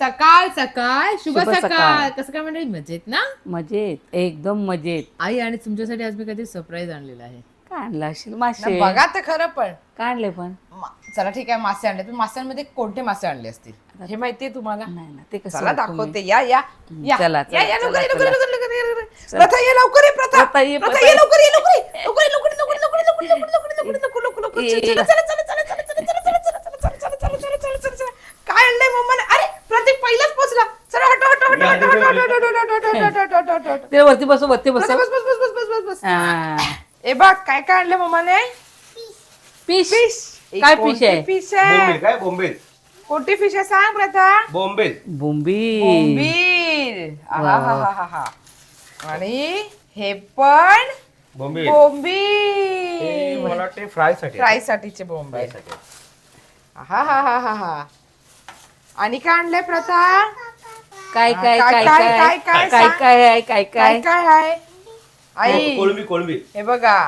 सकाळ सकाळ शुभ शुभ सकाळ सकाळ. कसं काय म्हणजे मजेत ना मजेत एकदम मजेत आई आणि तुमच्यासाठी आज मी काहीतरी सरप्राईज आणलेलं आहे काय आणलं असेल मासे बघा तर खरं पण काय आणले पण मा- चला ठीक आहे मासे आणले पण माशांमध्ये कोणते मासे आणले असतील हे माहितीये तुम्हाला नाही ना ते कसं चला मी? दाखवते या या या चला, या या लवकर ये, चला, लवकर, लवकर, लवकर, लवकर, लवकर. चला. प्रथा ये लवकर ये प्रथा प्रथा ये, प्रथा प्रथा ये ये. लवकर ये लवकर ये लवकर ये, लवकर ये, लवकर ये, लवकर ये, लवकर ये, लवकर ये, लवकर ये, लवकर ये, लवकर ये, लवकर ये, लवकर ये. ये, चला, चला, चला, चला, चला, चला, चला, चला, चला, चला, चला, चला, चला, चला, चला, चला. काय आणलंय मम्माने अरे प्रतीक पहिलाच पोहोचला. चला हटो हटो हटो हटो हटो हटो हटो हटो हटो हटो हटो हटो हटो ते वरती बसव वरती बस बसव बस बस बस बस बस बस बस. ए बघ काय काय आणलं मम्माने? फिश. फिश. काय फिश आहे? फिश आहे? काय बोंबील? कोणती फिश आहे सांग प्रथा बोंबील. बोंबी बोंबील. आहाहाहाहा. आणि हे पण बोंबील. हे बोंबील मला वाटते फ्रायसाठी फ्राय साठीचे बोंबील हा हा हा हा हा. आणि काय आणलंय प्रथा काय काय काय- काय काय- काय काय- काय काय- काय आहे काय काय काय काय आहे आई कोळंबी कोळंबी हे बघा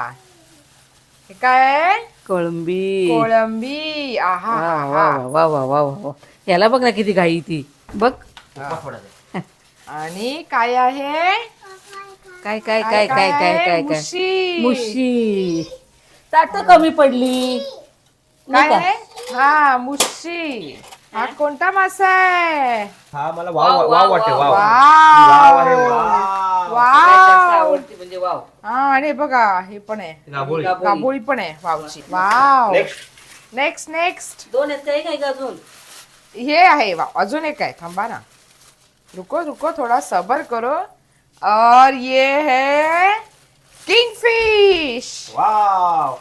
हे काय आहे कोळंबी कोळंबी आहा वा हा, वा हा. वा वा वा वा वा याला बघ ना किती घाई ती बघ आणि काय आहे काय काय काय काय काय? काय काय मुशी मुशी ताट कमी पडली काय नाही का? आहे हा मुशी हा कोणता मासा आहे? हा मला वाव वाव, वाव वाटते वाव, वाव. वाव. वाव आहे वाव. सगळ्यात जास्त वाव आवडती म्हणजे वाव. हा आणि हे बघा हे पण आहे. गाबोळी पण आहे वावची वाव. नेक्स्ट नेक्स्ट नेक्स्ट दोन आहेत काय काय का अजून? हे आहे वाव. अजून एक आहे थांबा ना. रुको रुको थोड़ा सबर करो. और ये है किंगफिश. वाव.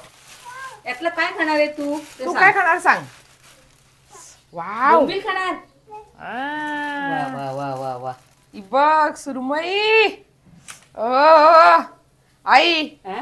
यातलं काय खाणार आहे तू? ते तू सांग. काय खाणार सांग? वाव बोंबील खाणार वा आ. वा वा वा वा ही बघ सुरमई ओ आई हा?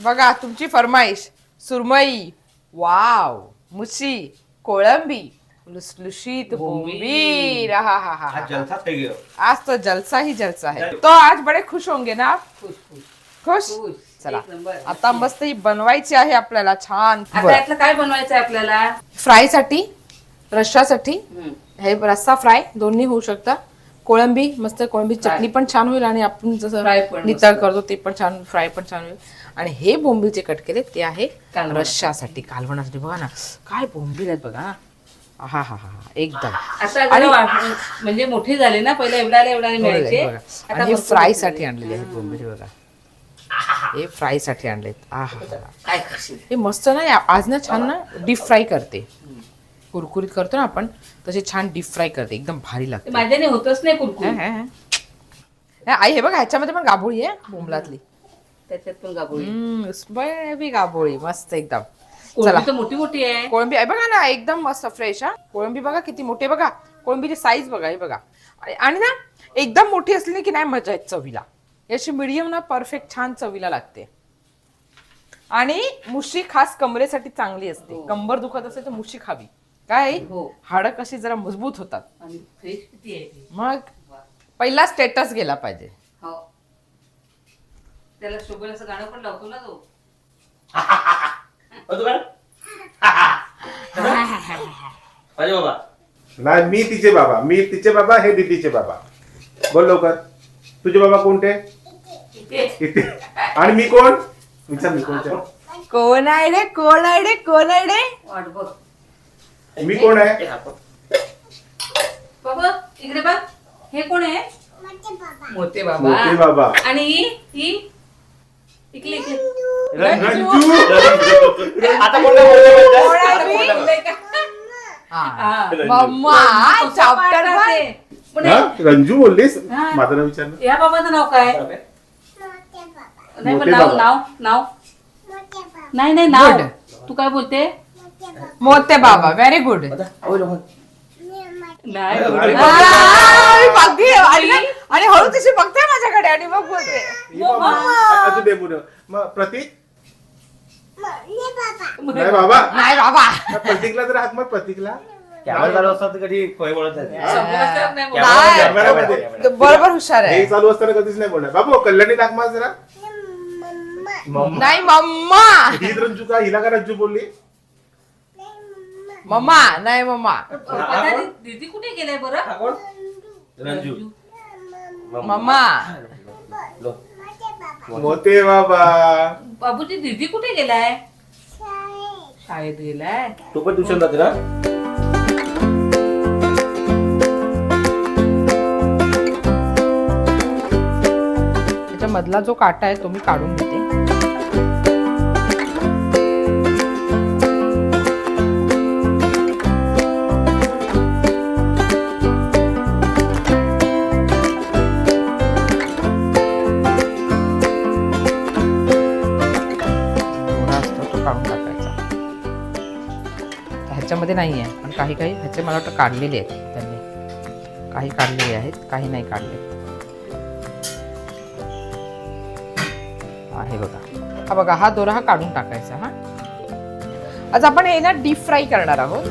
बघा तुमची फरमाईश सुरमई वाव मुशी कोळंबी लुसलुशीत बोंबील. बोंबील हा हा हा हा जलसा થઈ ગયો आज तो जलसा ही जलसा है तो आज बड़े खुश होंगे ना आप खुश खुश खुश खुश चला एक नंबर. आता मस्त ही बनवायची आहे आपल्याला छान आता यातलं काय बनवायचं आहे आपल्याला फ्राय साठी रश्शासाठी. हे रस्सा फ्राय दोन्ही होऊ शकता. कोळंबी मस्त कोळंबी चटणी पण छान होईल आणि आपण जसं नितळ. करतो ते पण छान फ्राय पण छान होईल. आणि हे बोंबीलचे कट केले ते आहे. रश्शासाठी कालवणासाठी. बघा ना काय बोंबील आहेत बघा. हा हा हा हा एकदम. म्हणजे मोठे झाले ना पहिले एवढ्याला एवढ्याला मिळायचे. बघा. आता आणि हे. आणलेले आहेत बोंबील बघा. हे. फ्रायसाठी आणलेत. हा हा. हे मस्त ना आज ना छान ना डीप फ्राय करते. कुरकुरीत करतो ना आपण तसे छान डीप फ्राय करते एकदम भारी लागते. माझ्याने होतच नाही कुरकुर हा, हा, हा. हा, आई हे बघ ह्याच्यामध्ये पण गाभोळी आहे बोंबलातली. त्याच्यात पण गाभोळी. हम्म, गाभोळी मस्त एकदम. कोळंबी चला. तर मोठी मोठी आहे. कोळंबी आहे बघा ना एकदम मस्त फ्रेश हा. कोळंबी बघा किती मोठी आहे बघा. कोळंबीची साईज बघा हे बघा. आणि- आणि ना एकदम मोठी असली ना की नाही मजा येत चवीला. याची मिडियम ना परफेक्ट छान चवीला लागते. आणि मुशी खास कमरेसाठी चांगली असते. कंबर दुखत असेल तर मुशी खावी. काय? हो. हाडं कशी जरा मजबूत होतात. आणि फ्रेश किती आहे ती. मग पहिला स्टेटस गेला पाहिजे. हो. त्याला शोभेल असं गाणं पण लावतो ना तो. अजून काय अरे बाबा. नाही मी तिचे बाबा. मी तिचे बाबा हे दीदीचे बाबा. बोल लवकर. तुझे बाबा कोणते? इथे. आणि मी कोण? विचार मी कोणते? कोण आहे रे? कोण आहे रे? कोण आहे रे? वाट बघ. मी कोण आहे? बाबा इकडे बघ. हे कोण आहे? मोठे बाबा. मोठे बाबा. आणि ही ही? इकडे इकडे. रंजू. आता कोणता? हा. हा. Mamma chapter? पण हा? बोललीस? हा. माझं नाव विचारलं या बाबाचं नाव काय? नाही पण मोठे नाव बाबा. नाव नाव. नाही नाही नाव. तू काय बोलते? मोते बाबा व्हेरी गुड नाही बोलत. बघते. आणि हळू तशी बघते माझ्याकडे आणि मग बोलते. मग प्रतीक? नाही बाबा. नाही बाबा. प्रतीकला जर हात मग प्रतीकला. कॅमेरा चालू असतात कधी खोय बोलत नाही. बोलत. बरोबर हुशार हे आहे चालू असताना कधीच नाही बोलणार. बाबू कल्याणी माझ जरा. मम्मा नाही मम्मा. ही रंजू का हिला का रंजू बोलली? मम्मा नाही मम्मा. दीदी कुठे गेलाय बरं? कोण रंजू. मम्मा. लो. मोठे बाबा. बाबूची दीदी कुठे गेलाय? शाळेत गेलाय. तू पण ट्युशन जाते ना? त्याच्या मधला जो काटा आहे तो मी काढून घेते. ह्याच्यामध्ये नाही आहे. पण काही काही ह्याचे मला वाटतं काढलेले आहेत त्यांनी. काही काढलेले आहेत काही नाही काढले. आहे बघा. हा बघा हा दोरा हा काढून टाकायचा हा. आज आपण हे ना डीप फ्राय करणार आहोत.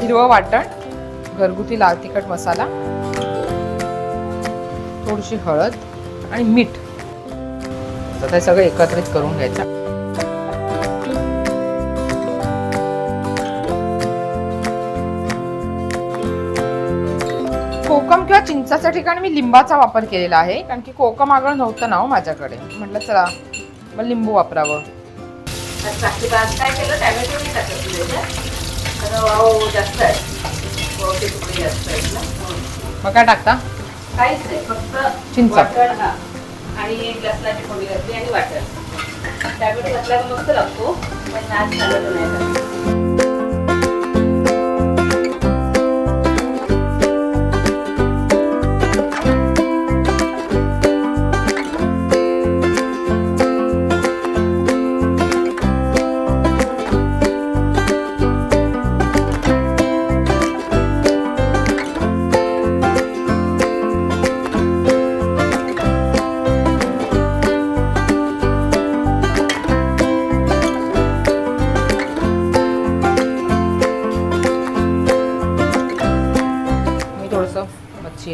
हिरवं वाटण घरगुती लाल तिखट मसाला थोडीशी हळद आणि मीठ. तर ते सगळं एकत्रित करून घ्यायचं. चिंचाच्या ठिकाणी मी लिंबाचा वापर केलेला आहे कारण की कोकम आगळ नव्हतं ना हो माझ्याकडे. म्हटलं चला मग लिंबू वापरावं. काय केलं? टॅमॅटो नाही टाकत जास्त आहे. मग काय टाकता? काहीच नाही फक्त चिंच. आणि लसणाची फोडणी घातली आणि वाटण. टॅमॅटो घातला तर मस्त लागतो. पण आज टॅमॅटो नाही.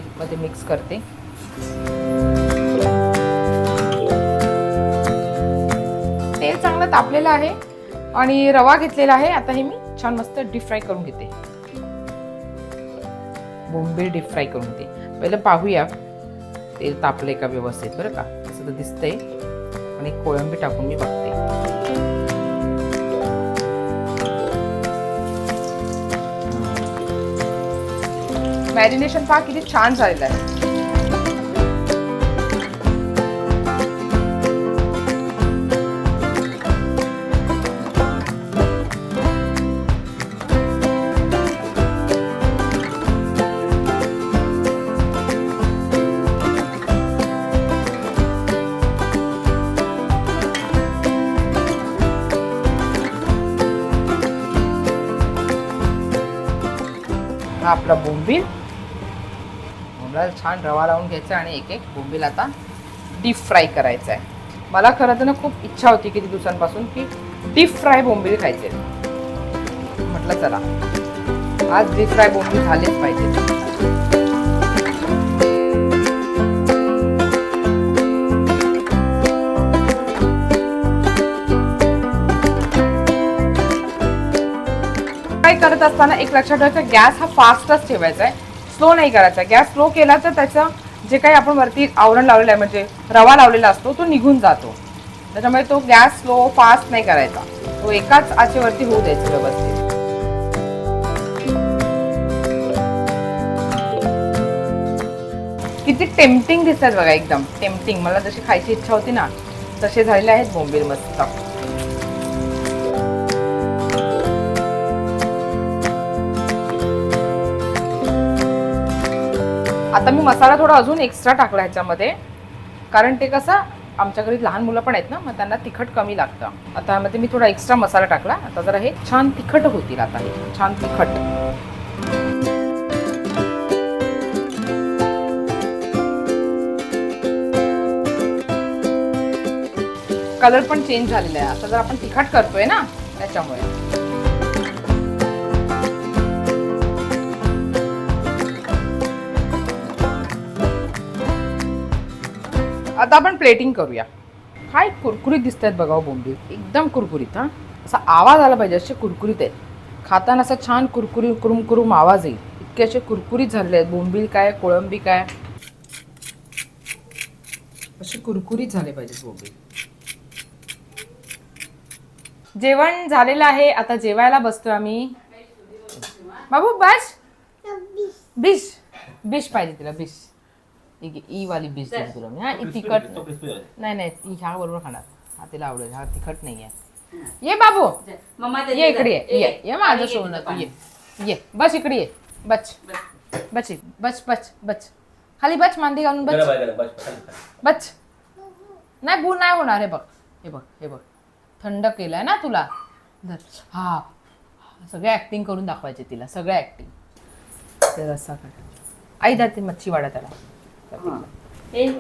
मच्छीमध्ये मिक्स करते. तेल चांगलं तापलेलं आहे आणि रवा घेतलेला आहे. आता हे मी छान मस्त डीप फ्राय करून घेते. बोंबील डीप फ्राय करून घेते. पहिलं पाहूया. तेल तापलंय का व्यवस्थित? बरं का? असं तर दिसतंय. आणि कोळंबी टाकून मी बघते. मॅरिनेशन पहा किती छान झालेलं आहे. आपला बोंबील. बोंबला छान रवा लावून घ्यायचा आणि एक एक बोंबील आता डीप फ्राय करायचा आहे मला खरं तर ना खूप इच्छा होती किती दिवसांपासून की डीप फ्राय बोंबील खायचे. म्हटलं चला आज डीप फ्राय बोंबील झालेच पाहिजे. करत असताना एक लक्षात ठेवायचं गॅस हा फास्टच ठेवायचा आहे स्लो नाही करायचा. गॅस स्लो केला तर त्याचं जे काही आपण वरती आवरण लावलेलं आहे म्हणजे रवा लावलेला असतो तो निघून जातो. त्याच्यामुळे तो गॅस स्लो फास्ट नाही करायचा. तो एकाच आचेवरती होऊ द्यायचा व्यवस्थित. किती टेम्पटिंग दिसतात बघा एकदम टेम्पटिंग मला जशी खायची इच्छा होती ना तसे झालेले आहेत बोंबील मस्त. आता मी मसाला थोडा अजून एक्स्ट्रा टाकला ह्याच्यामध्ये. कारण ते कसं आमच्या घरी लहान मुलं पण आहेत ना मग त्यांना तिखट कमी लागतं. आता ह्यामध्ये मी थोडा एक्स्ट्रा मसाला टाकला. आता जरा हे छान तिखट होतील आता हे. छान तिखट. कलर पण चेंज झालेला आहे. आता जर आपण तिखट करतोय ना त्याच्यामुळे. आता आपण प्लेटिंग करूया. काय कुरकुरीत दिसत आहेत बघा हो बोंबील. एकदम कुरकुरीत हा. असा आवाज आला पाहिजे असे कुरकुरीत आहेत. खाताना असा छान कुरकुरी कुरुम कुरुम आवाज येईल. इतके असे कुरकुरीत झालेले आहेत. बोंबील काय कोळंबी काय? असे कुरकुरीत झाले पाहिजेत बोंबील. जेवण झालेलं आहे. आता जेवायला बसतोय आम्ही. बाबू बस. बिश. बिश पाहिजे तिला बिश. ठीक आहे ई वाली बिश देते तुला मी हा तिखट तो. नाही नाही ती ह्या बरोबर खाणार हा तिला आवडेल हा तिखट नाही आहे ये बाबू मम्मा ये इकडे ये ये ये माझं सोनं तू ये ये बस इकडे ये बच बच बच बच बच खाली बच मांदी घालून बच. बच नाही बू नाही होणार हे बघ हे बघ हे बघ थंड केलंय ना तुला धर. हा सगळं ऍक्टिंग करून दाखवायचे तिला सगळं ऍक्टिंग ते रस्सा काढ आई जाते मच्छी वाडा त्याला हा.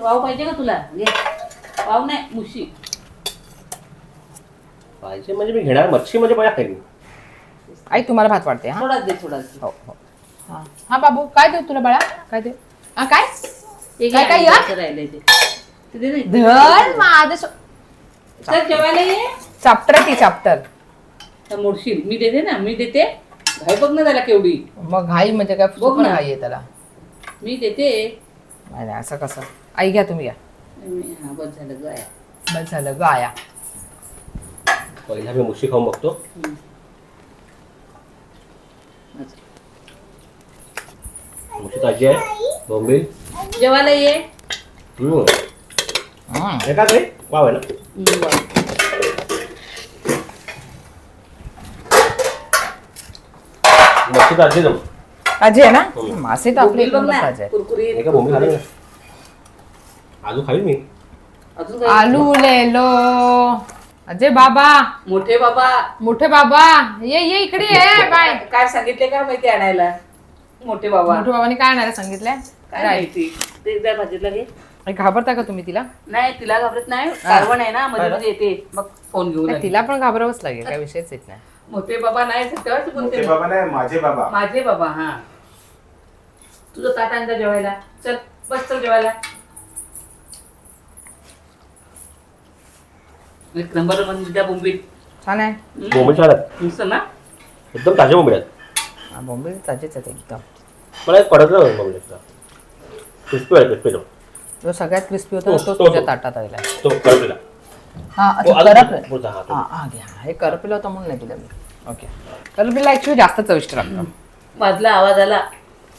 वाव पाहिजे का तुला? घे. वाव नाही मुशी. पाहिजे म्हणजे मी घेणार मच्छी म्हणजे खाईन. आई तुम्हाला भात वाढते हा? थोडाच दे थोडाच दे. हो हो. हा. हा बाबू काय देऊ तुला बाळा? काय देऊ हा काय? काय- काय आणि या? राहिलंय ते. ते दे ना. धर माझं सो- चल जेवायला ये. चाप्टर ती चाप्टर. तर मोडशील. मी देते ना मी देते. घाई बघ ना त्याला केवढी. मग घाई म्हणजे काय? बघ सुपर ना. घाई आहे त्याला. मी देते. नाही नाही, असं कसं? आई घ्या तुम्ही घ्या. हा बस झालं गाय बस झालं गाया पहिला मी मुशी खाऊन बघतो. मुशी ताजी आहे बोंबील. जेवायला ये. हम्म. हम्म. हे का वाव आहे ना. मच्छी ताजी आहे ना. आहे ना? हो. मासे तर आपले बोंबील बघ एकदम ना. कुरकुरीत. हे आजू खाईल मी. अजून काय आलू लेलो अजय बाबा. मोठे बाबा. मोठे बाबा. ये ये इकडे ये बाय. काय सांगितले काय माहिती आणायला? मोठे बाबा. मोठे बाबांनी काय आणायला सांगितलंय? काय राईट. माहिती ते भाजीतला घे. घाबरता का तुम्ही तिला? नाही तिला घाबरत नाही. कारवण आहे ना मध्ये मध्ये येते. मग फोन घेऊन नाही, आली. तिला पण घाबरावंच लागेल काय विषयच येत नाही. मोठे बाबा नाही मोठे बोलते. बाबा नाही माझे बाबा. माझे बाबा हा. तुझं ताट आणता जेवायला. चल बस चल जेवायला. एक नंबर म्हणजे त्या बोंबीत छान आहे. बोंबील छान आहेत. नुसतं ना? एकदम ताजे आहेत. हा, बोंबील ताजेच आहेत एकदम. मला एक पडत नाही क्रिस्पी आहे क्रिस्पी तो सगळ्यात क्रिस्पी होता तो- तुझ्या तो. ताटात आलेला आहे. तो करपलेला हा तो अच्छा अजून करपलं हा तो. हा हा घ्या हे. करपलं होतं म्हणून नाही दिलं मी. ओके करपलेला ऍक्च्युली जास्त चविष्ट लागतं. वाजला आवाज आला.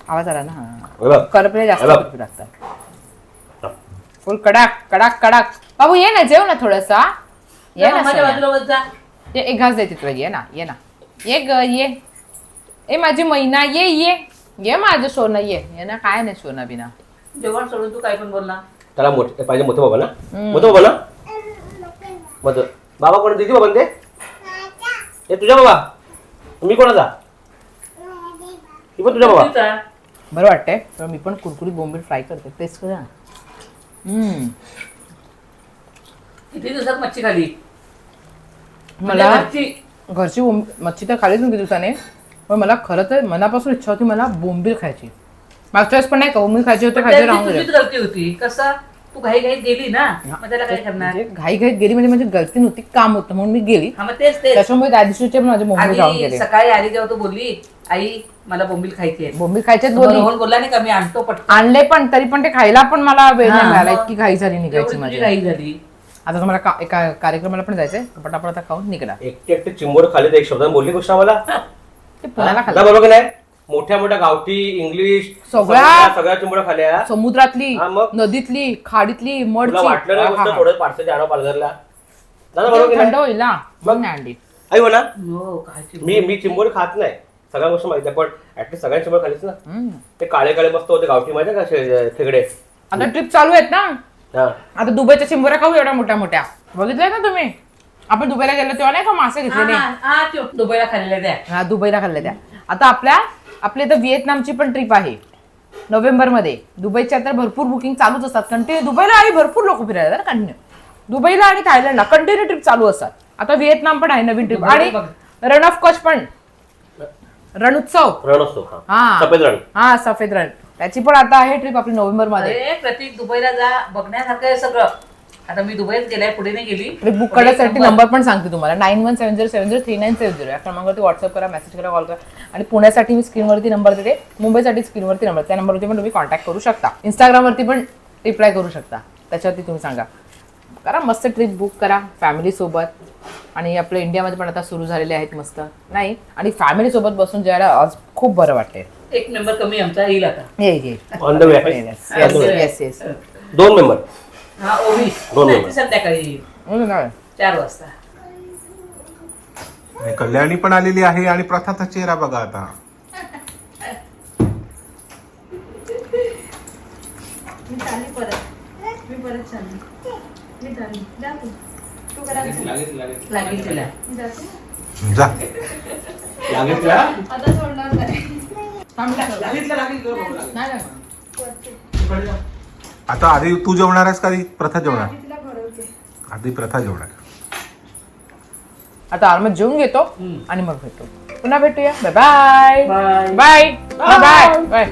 आवाज आला ना? हा. करपले जास्त हे. करपी लागतात. फुल कडाक कडाक कडाक. बाबू ये ना जेव ना थोडसा ये ना माझ्या सोन्या. बाजूला बस जा. ये एक घास देते तुला ये ना ये ना. ये ग ये. ए माझी मैना ये ये. ये माझं सोनं ये. ये ना काय नाही सोना बिना. जेवण सोडून तू काय पण बोल ना त्याला मोठे पाहिजे मोठे बाबा ना मोठे बाबा ना मग बाबा कोण? दिदी बाबा ते हे तुझ्या बाबा. मी कोणाचा? ही पण तुझ्या बाबा. तुझा. बरं वाटतंय. तर मी पण कुरकुरीत बोंबील फ्राय करते. टेस्ट करा हम्म. किती दिवसात मच्छी खाली? मला घरची. घरची बोंब- मच्छी तर खालीच किती दिवसाने. पण मला खरं तर मनापासून इच्छा होती मला बोंबील खायची. मागच्या वेळेस पण नाही का? बोंबील खायची होते खायची राहून गेले तुझीच गलती होती. कसं? तू घाई घाईत गेली ना मग त्याला काय करणार म्हणजे घाई घाईत गेली म्हणजे माझी गलती नव्हती काम होतं म्हणून मी गेली. हा मग तेच तेच. त्याच्यामुळे त्या दिवशीचे पण माझे बोंबील राहून आणि गेले. सकाळी आली तेव्हा तू बोलली आई मला बोंबील खायची आहे. बोंबील खायचे मग बोलली रोहन बोलला नाही का मी आणतो पटकन. आणले पण तरी पण ते खायला पण मला वेळ नाही हा, मिळाला. मग इतकी घाई झाली निघायची एवढी माझी. तुझी घाई झाली. आता तुम्हाला का- एका कार्यक्रमाला पण जायचंय. पटापट आता खाऊन निघणार. एकटे एकटे चिंबोड खाली तर एक शब्दाने बोलली गोष्ट आम्हाला? ते पुण्याला आता खाल्लं बरोबर की नाही? मोठ्या मोठ्या गावठी इंग्लिश सगळ्या- सगळ्या चिंबोड्या खाल्या. समुद्रातली हा, मग? नदीतली खाडीतली तुला मडची वाटलं नाही हा, गोष्ट हा. थोडं पार्सल आणा पालघरला? दादा बरोबर की थंड नाही? होईल ना. मग? नाही आणली. आई हो ना? हो खायची मी मी चिंबोड खात नाही. सगळ्या गोष्ट माहिती आहे पण ऍटलीस्ट सगळ्या चिंबोड खालीच ना. ते काळे काळे मस्त होते गावठी माहिती का शे- खेकडे आता ट्रिप चालू आहेत ना? हा. आता दुबईच्या चिंबोऱ्या खाऊ एवढ्या मोठ्या मोठ्या बघितलंय ना तुम्ही? आपण दुबईला गेलो तेव्हा नाही का मासे घेतलेले? त्यो दुबईला खाल्लेल्या द्या. हा दुबईला खाल्ल्या त्या आता आपल्या आपल्या इथं व्हिएतनामची पण ट्रिप आहे. नोव्हेंबरमध्ये. दुबईच्या तर भरपूर बुकिंग चालूच असतात. कंटिन्यू दुबईला आणि भरपूर लोक फिरायला कंटिन्यू दुबईला आणि थायलंडला कंटिन्यू ट्रिप चालू असतात. आता व्हिएतनाम पण आहे नवीन ट्रिप आणि रण ऑफ कच पण. रण उत्सव रण असतो हा. हा. सफेद रण. हा सफेद रण. त्याची पण आता आहे ट्रिप आपली नोव्हेंबरमध्ये अरे प्रतीक दुबईला जा. बघण्यासारखं आहे सगळं. आता मी दुबईत गेलाय पुढे नाही गेली. बुक करण्यासाठी नंबर पण सांगते तुम्हाला. Nine one seven zero seven zero three nine seven zero या क्रमांकावरती व्हॉट्सअप करा मेसेज करा कॉल करा. आणि पुण्यासाठी मी स्क्रीनवरती नंबर देते. मुंबईसाठी स्क्रीनवरती नंबर त्या नंबरवरती पण तुम्ही कॉन्टॅक्ट करू शकता. इंस्टाग्रामवरती पण रिप्लाय करू शकता. त्याच्यावरती तुम्ही सांगा. करा मस्त ट्रिप बुक करा फॅमिली सोबत. आणि आपल्या इंडियामध्ये पण आता सुरू झालेले आहेत मस्त. नाही? आणि फॅमिली सोबत बसून जायला आज खूप बरं वाटते एक नंबर कमी आमचा येईल आता. ये ये. On the way yes yes yes दोन मेंबर हा ओवीस दोन member. संध्याकाळी येईल. चार वाजता. आणि कल्याणी पण आलेली आहे आणि प्रथाचा चेहरा बघा आता. लागेल. तिला? जा. आता आधी तू जेवणार आहेस का आधी? प्रथा जेवणार. आधी प्रथा जेवणार. आता आरामात जेवून घेतो आणि मग भेटतो पुन्हा भेटूया. Bye bye Bye. Bye bye bye